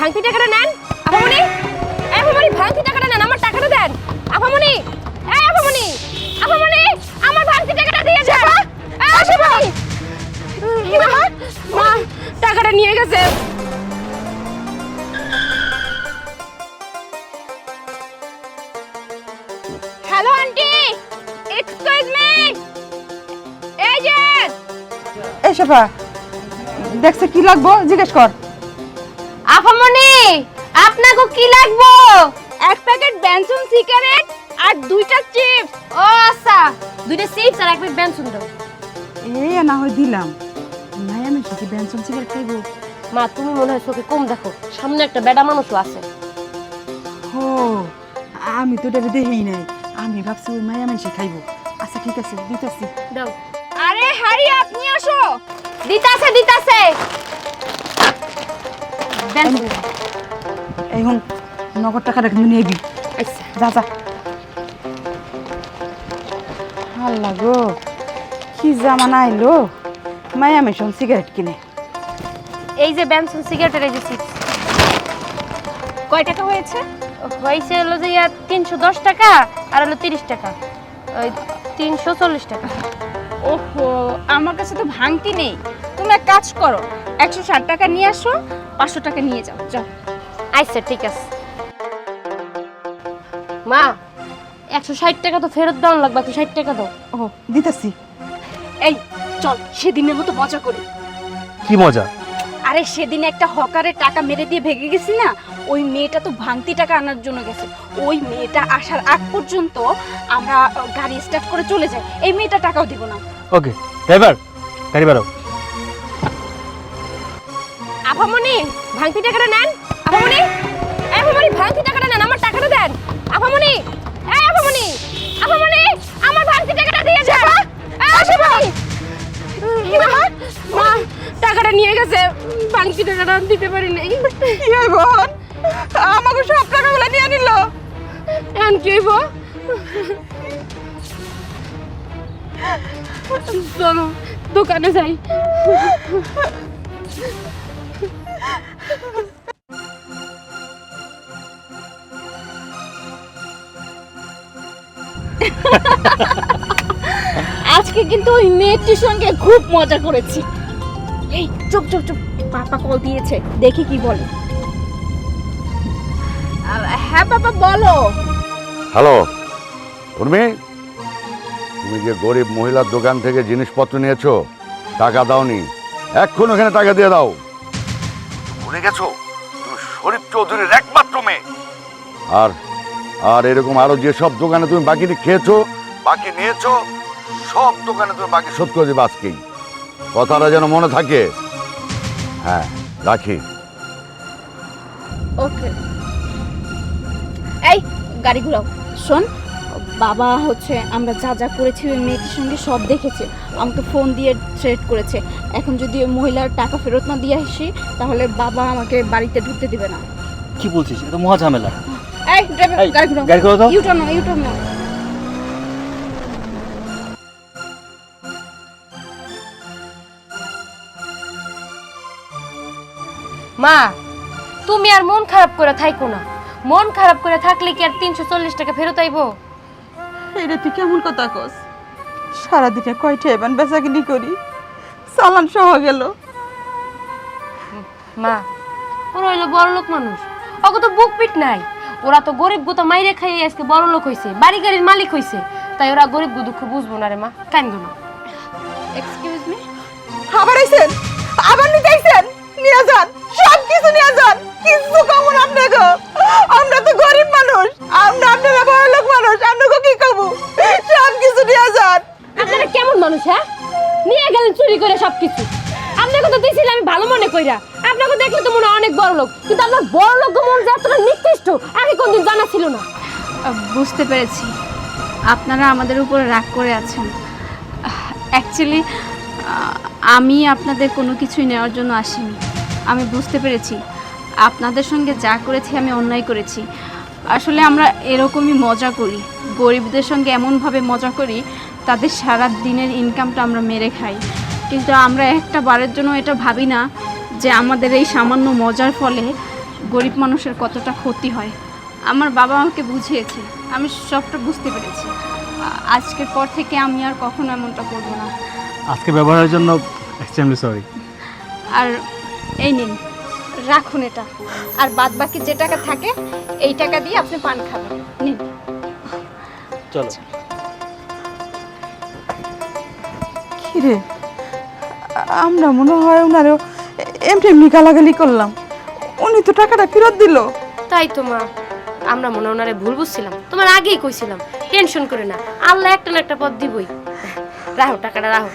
ভাঙতি টাকাটা নেন আপামনি। এই আপামনি ভাঙতি টাকাটা নেন আমার টাকাটা দেন। আপামনি এই আপামনি আপামনি আমার ভাঙতি টাকাটা দিয়ে এই আপামনি। কি ব্যাপার? মা টাকাটা নিয়ে গেছে। হ্যালো আন্টি এক্সকিউজ মি এই যে শেফা দেখছে কি লাগবো? জিজ্ঞেস কর। আফামনি আপনাকে কি লাগবো? এক প্যাকেট বেনসন সিগারেট আর দুইটা চিপস। ও আচ্ছা দুইটা চিপস আর এক প্যাকেট বেনসন দাও। এই না হয় দিলাম। নাই আমি কি বেনসন সিগারেট খাইবো? মা তুমি মনে হয় চোখে কম দেখো। সামনে একটা বেডা মানুষও আছে। হো আমি তো এটা দেখেই নাই। আমি ভাবছি ওই মায়া মেশে খাইবো। আচ্ছা ঠিক আছে দিতেছি। দাও। আরে হারি আপনি আসো। দিতাছে দিতাছে। এখন নগদ টাকাটা কিন্তু নিবি আচ্ছা। যা যা। আল্লাহ গো কি জামানা আইলো। মায়া মেশন সিগারেট কিনে। এই যে বেনসন সিগারেটের এই যে চিপস কয় টাকা হয়েছে? হয়েছে হলো যে তিনশো দশ টাকা আর হলো তিরিশ টাকা। ওই তিনশো চল্লিশ টাকা। ওহো আমার কাছে তো ভাঙতি নেই। তুমি এক কাজ করো একশো ষাট টাকা নিয়ে আসো পাঁচশো টাকা নিয়ে যাও যাও। আচ্ছা ঠিক আছে। মা একশো ষাট টাকা তো ফেরত দেওয়ান লাগবে একশো ষাট টাকা দাও। ও দিতেছি। এই চল সেদিনের মতো মজা করি। কি মজা? আরে সেদিন একটা হকারের টাকা মেরে দিয়ে ভেঙে গেছি না ওই মেয়েটা তো ভাঙতি টাকা আনার জন্য গেছে। ওই মেয়েটা আসার আগ পর্যন্ত আমরা গাড়ি স্টার্ট করে চলে যাই। এই মেয়েটা টাকাও দিব না। ওকে ড্রাইভার গাড়ি বাড়াও। আপামনি ভাঙতি টাকাটা নেন। আপামনি এই আপামনি ভাঙতি টাকাটা নেন আমার টাকাটা দেন। আপামনি এই আপামনি আপামনি আমার ভাঙতি টাকাটা দিয়ে আপামনি কি মা টাকাটা নিয়ে গেছে। ভাঙতি টাকাটা দিতে পারি নাই। কি হইব আমাকে সব টাকাগুলো নিয়ে নিল। চলো, দোকানে যাই। আজকে কিন্তু ওই মেয়েটির সঙ্গে খুব মজা করেছি। এই, চুপ চুপ চুপ। পাপা কল দিয়েছে, দেখি কি বলে। হ্যাঁ পাপা বলো। হ্যালো উর্মি? তুমি যে গরিব মহিলার দোকান থেকে জিনিসপত্র নিয়েছো টাকা দাওনি এক্ষুন ওখানে টাকা দিয়ে দাও। ভুলে গেছো? তুমি শরীফ চৌধুরীর একমাত্র মেয়ে। আর আর এরকম আরও যেসব দোকানে তুমি বাকি খেয়েছো বাকি নিয়েছো সব দোকানে তুমি বাকি শোধ করে দেবে আজকেই। কথাটা যেন মনে থাকে। হ্যাঁ রাখি। ওকে। এই গাড়ি ঘুরাও। শোন বাবা হচ্ছে আমরা যা যা করেছি ওই মেয়েটির সঙ্গে সব দেখেছে। আমাকে ফোন দিয়ে থ্রেট করেছে। এখন যদি ওই মহিলার টাকা ফেরত না দিয়ে আসি তাহলে বাবা আমাকে বাড়িতে ঢুকতে দিবে না। কি বলছিস? এটা মহা ঝামেলা। এই ড্রাইভার গাড়ি ঘুরাও। গাড়ি ঘোরাও তো। ইউটার্ন নাও ইউটার্ন নাও। মা তুমি আর মন খারাপ করে থাইকো না। মন খারাপ করে থাকলে কি আর তিনশো চল্লিশ টাকা ফেরত আইবো? এটা তুই কেমন কথা কস? সারাদিনে কয়টা এবার বেচাকিনি করি? চালান সহ গেল। মা ওরা হইল বড় লোক মানুষ। ওকে তো বুক পিট নাই। ওরা তো গরিব গো তো মাইরে খাইয়ে আজকে বড় লোক হইছে বাড়ি গাড়ির মালিক হইছে। তাই ওরা গরিব গো দুঃখ বুঝব না রে মা কান্দো না। এক্সকিউজ মি আবার আইছেন? আবার নিতে আইছেন? নিয়ে যান। সব কিছু নিয়ে যান। কিছু কমন আপনি গো আমরা তো গরিব মানুষ। আমরা আপনারা বড় লোক মানুষ। আপনাকে কি কমু সব কিছু নিয়ে যান। আপনারা কেমন মানুষ হ্যাঁ? নিয়ে গেলেন চুরি করে সবকিছু। আপনাকে তো দিয়েছিলাম আমি ভালো মনে কইরা। আপনাকে দেখলে তো মনে হয় অনেক বড় লোক কিন্তু আপনার বড় লোক মন যে এতটা নিকৃষ্ট আগে কোনদিন জানা ছিল না। বুঝতে পেরেছি। আপনারা আমাদের উপরে রাগ করে আছেন। অ্যাকচুয়ালি আমি আপনাদের কোনো কিছুই নেওয়ার জন্য আসিনি। আমি বুঝতে পেরেছি। আপনাদের সঙ্গে যা করেছি আমি অন্যায় করেছি। আসলে আমরা এরকমই মজা করি। গরিবদের সঙ্গে এমনভাবে মজা করি তাদের সারা দিনের ইনকামটা আমরা মেরে খাই। কিন্তু আমরা একটা বারের জন্য এটা ভাবি না যে আমাদের এই সামান্য মজার ফলে গরিব মানুষের কতটা ক্ষতি হয়। আমার বাবা আমাকে বুঝিয়েছে। আমি সবটা বুঝতে পেরেছি। আজকের পর থেকে আমি আর কখনো এমনটা করব না। আজকে ব্যবহারের জন্য এক্সট্রিমলি সরি আর এই নিন। রাখুন এটা। আর বাদ বাকি যে টাকা থাকে এই টাকা দিয়ে আপনি পান খাবেন। নিন। চলো। কিরে? আমরা মনে হয় ওনারও এমনি এমনি গালাগালি করলাম। উনি তো টাকাটা ফেরত দিল। তাই তো মা। আমরা মনে ওনারে ভুল বুঝছিলাম। তোমার আগেই কইছিলাম টেনশন করে না। আল্লাহ একটা না একটা পথ দিবই। রাহো টাকাটা রাহো।